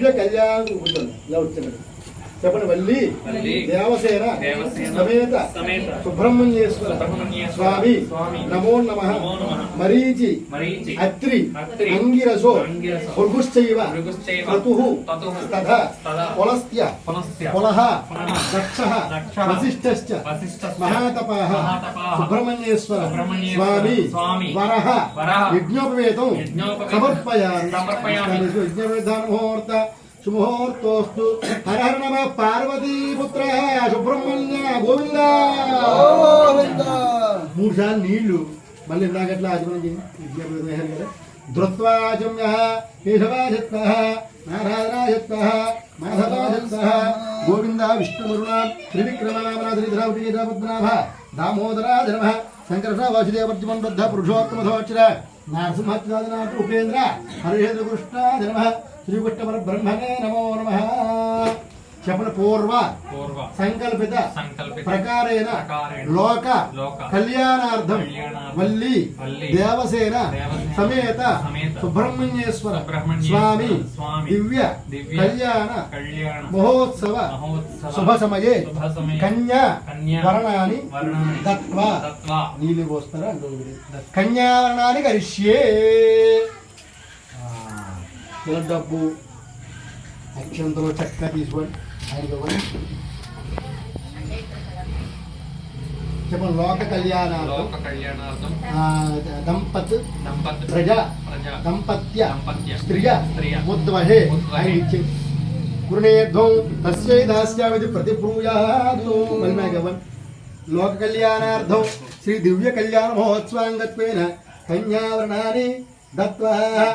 దివ్య కళ్యాణం ఉంటుంది ఇలా వచ్చింది చెప్పండి వల్లి వల్లి. దేవసేన. దేవసేన. సమేత. సమేత. సుబ్రహ్మణ్యేశ్వర. సుబ్రహ్మణ్యేశ్వర. స్వామి. స్వామి. నమో నమ. నమో నమః. మరీచి. మరీచి. అత్రి. అత్రి. అంగిరసో. అంగిరసో. భృగుశ్చైవ. భృగుశ్చైవ. క్రతుః తతుః తథా తథా పులస్త్య పునస్య పులః పునః దక్షః. దక్షః. వసిష్ఠశ్చ వసిష్ఠశ్చ మహాతపాః. మహాతపాః. సుబ్రహ్మణ్యేశ్వర. సుబ్రహ్మణ్యేశ్వర. స్వామి. స్వామి. వరః. వరః. యజ్ఞోపవేతం. యజ్ఞోపవేతం. సమర్పయామి. సమర్పయామి. యజ్ఞవేదాన ముహూర్త సుముహూర్తోస్తు. హర హర నమ పార్వతీపుత్ర సుబ్రహ్మణ్య గోవింద. మూడు సార్లు నీళ్ళు. మళ్ళీ ఇందాకట్లా ఆచమనం వేశారు కదా. ధృత్వాచమ్య కేశవాజత్వ నారాయణాజత్వ మాధవాజత్వ గోవింద విష్ణుమరుణ త్రివిక్రమామనాథరిధరావటీపద్మనాభ దామోదరాజనమ శంకరష వాసుదేవర్జమన్ బద్ధ పురుషోత్తమధోచర నారసింహాత్మాదినాథ ఉపేంద్ర హరిహేంద్ర కృష్ణాజనమ శ్రీకృష్ణ పరబ్రహ్మణే నమో నమ. చెప్పండి పూర్వ పూర్వ సంకల్పిత సంకల్పిత ప్రకారేణ లోక కళ్యాణార్థం వల్లి దేవసేన సమేత సుబ్రహ్మణ్యేశ్వర స్వామి దివ్య కళ్యాణ కళ్యాణ మహోత్సవ శుభ సమయే కన్యా వర్ణాన్ని దత్వా నీళ్ళు పోస్తారా? కన్యావర్ణాన్ని కరిష్యే. ఇలా డబ్బు అక్షంతలో చక్కగా తీసుకోండి. ఆయనకి ఇవ్వండి. చెప్పండి లోక కళ్యాణార్థం. దంపత్. దంపతి. ప్రజ. దంపత్య. స్త్రియ. ముద్వహే. ఆయన ఇచ్చింది. గృణేధ్వం తస్యై దాస్యామిది ప్రతిబ్రూయాదు మల్మేగవన్ లోక కళ్యాణార్థం. శ్రీ దివ్య కళ్యాణ మహోత్సవాంగత్వేన కన్యావర్ణాన్ని దత్వా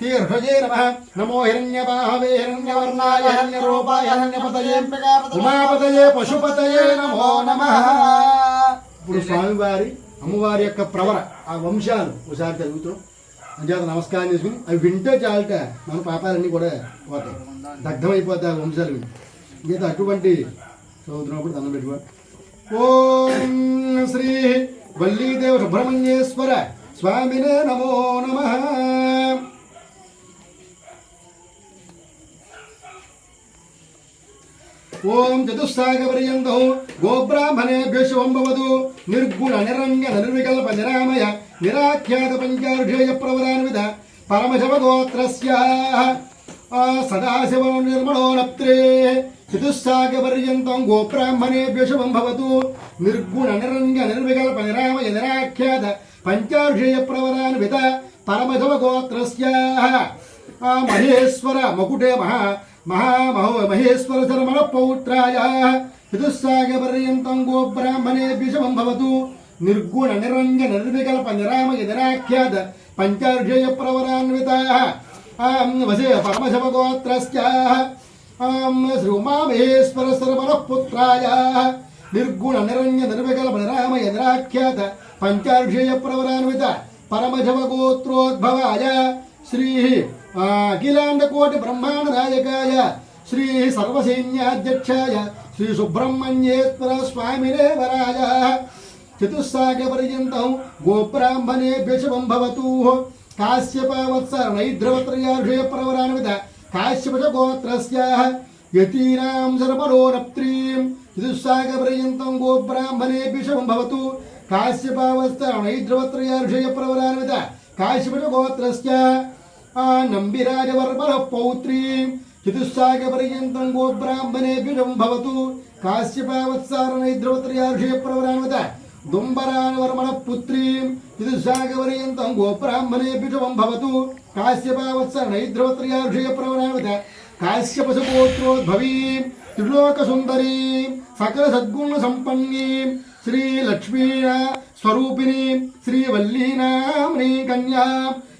ते हृदये नमः नमो हिरण्यबाहवे हिरण्यवर्णाय हिरण्यरूपाय हिरण्यपतये ఉమాపతయే పశుపతయే నమో నమః ఇప్పుడు స్వామివారి అమ్మవారి యొక్క ప్రవర ఆ వంశాలు ఒకసారి చదువుతాం అంచేత నమస్కారం చేసుకుని అవి వింటే చాలట మన పాపాలన్నీ కూడా పోతాయి దగ్ధమైపోతాయి ఆ వంశాలు విని ఇంకేత అటువంటి చదువుతున్నప్పుడు దండం పెట్టుకోండి ఓం శ్రీ వల్లీదేవ సుబ్రహ్మణ్యేశ్వర స్వామినే నమో నమ ఓం చతుస్సాగపర్యంతో గోబ్రాహ్మణేభ్య శుభం భవతు. నిర్గుణ నిరంగ నిర్వికల్ప నిరామయ నిరాఖ్యాత పంచారుషేయ ప్రవరాన్విత పరమశవగోత్రస్య. సదాశివ నిర్మణోనప్త్రే చతుస్సాగపర్యంతం గోబ్రాహ్మణేభ్య శుభం భవతు. నిర్గుణ నిరంగ నిర్వికల్ప నిరామయ నిరాఖ్యాత పంచారుషేయ ప్రవరాన్విత పరమశవగోత్రస్య. మహేశ్వర మకుటే మహా మహామహో మహేశ్వర శర్మణ పౌత్రాయ గోబ్రాహ్మణే విషమం భవతు. నిర్గుణ నిరంజ నిర్వికల్ప నిరామయ నిరాఖ్యాత పంచార్ఘ్యయ ప్రవరాన్విత ఆం వసే పరమశవగోత్రస్యాః. ఆం శ్రీ ఉమామహేశ్వర శర్మణ పుత్రాయ నిర్గుణ నిరంజ నిర్వికల్ప నిరామయ నిరాఖ్యాత పంచార్ఘ్యయ ప్రవరాన్విత పరమశవగోత్రోద్భవాయ. శ్రీ అఖిలాండకోటి బ్రహ్మాండ నాయకాయ శ్రీ సర్వసైన్యాధ్యక్షాయ శ్రీ సుబ్రహ్మణ్యేశ్వర స్వామినే వరాయ చతుస్సాగపర్యంతం పర్యంతం భవతు. కాశ్యప వత్సర ప్రవరాన్విత కాశ్యపశగోత్రస్య యతీనాం శర్మరోనప్త్రీం చతుస్సాగపర్యంతం పర్యంతం భవతు కాశ్యపావస్థ నైద్రవత్రయార్షయ ప్రవరాన్విత కాశ్యప గోత్రస్య నంబిరాజవర్మణ పౌత్రీ చతుస్సాగ పర్యంతం గోబ్రాహ్మణేభ్యం భవతు కాశ్యపావత్సారణైద్రవత్రయార్షే ప్రవరామత ప్రవరాన్విత దుంబరానవర్మణ పుత్రీం చతుస్సాగ పర్యంతం గోబ్రాహ్మణేభ్యం భవతు కాశ్యపావత్సార ప్రవరామత కాశ్యపశుపోత్రోద్భవీ త్రిలోకసుందరీ సకల సద్గుణ సంపన్నీ శ్రీ స్వరూపిణి స్వరూపిణీం కన్యా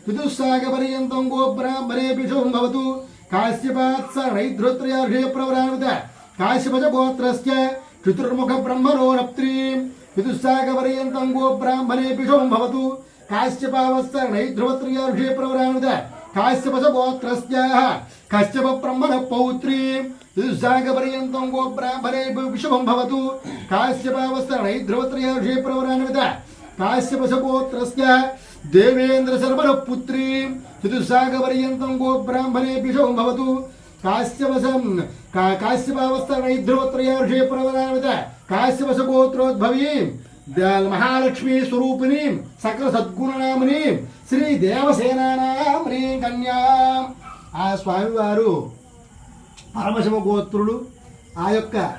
చతుస్సాగ పర్యంతం గోబ్రాహ్మణేభిషం భవతు కాశ్యపాత్స నైద్రోత్రయార్షయ కాశ్యపజ గోత్రస్య చతుర్ముఖ బ్రహ్మణో రప్త్రీ చతుస్సాగ పర్యంతం గోబ్రాహ్మణేభిషం భవతు కాశ్యపావస్థ నైద్రోత్రయార్షయ కాశ్యపజ గోత్రస్య కశ్యప బ్రహ్మణ పౌత్రీ చతుస్సాగ పర్యంతం గోబ్రాహ్మణే విషమం భవతు. కాశ్యపావస్థ నైద్రోత్రయార్షయ ప్రవరానుత కాశ్యపశగోత్రస్య దేవేంద్ర శర్మణ పుత్రీ చతుస్సాగ పర్యంతం గో బ్రాహ్మణే పిషం భవతు కాశ్యపశం కాశ్యపావస్థ నైద్రోత్రయార్షే ప్రవరాన్విత కాశ్యపశ గోత్రోద్భవీం మహాలక్ష్మీ స్వరూపిణీం. సకల సద్గుణనామిని. శ్రీ దేవసేనానామినీ కన్యా. ఆ స్వామివారు పరమశివ గోత్రుడు ఆ యొక్క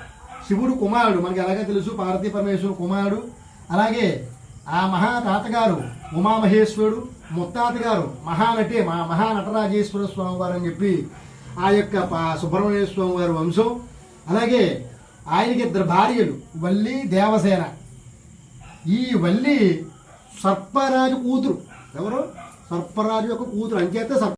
శివుడు కుమారుడు మనకి ఎలాగే తెలుసు పార్వతీ పరమేశ్వరుడు కుమారుడు అలాగే ఆ మహా తాతగారు ఉమామహేశ్వరుడు ముత్తాత గారు మహానటి మా మహానటరాజేశ్వర స్వామి వారు అని చెప్పి ఆ యొక్క సుబ్రహ్మణ్య స్వామి వారి వంశం. అలాగే ఆయనకి ఇద్దరు భార్యలు వల్లి దేవసేన. ఈ వల్లి సర్పరాజు కూతురు. ఎవరు? సర్పరాజు యొక్క కూతురు. అంచేత సర్ప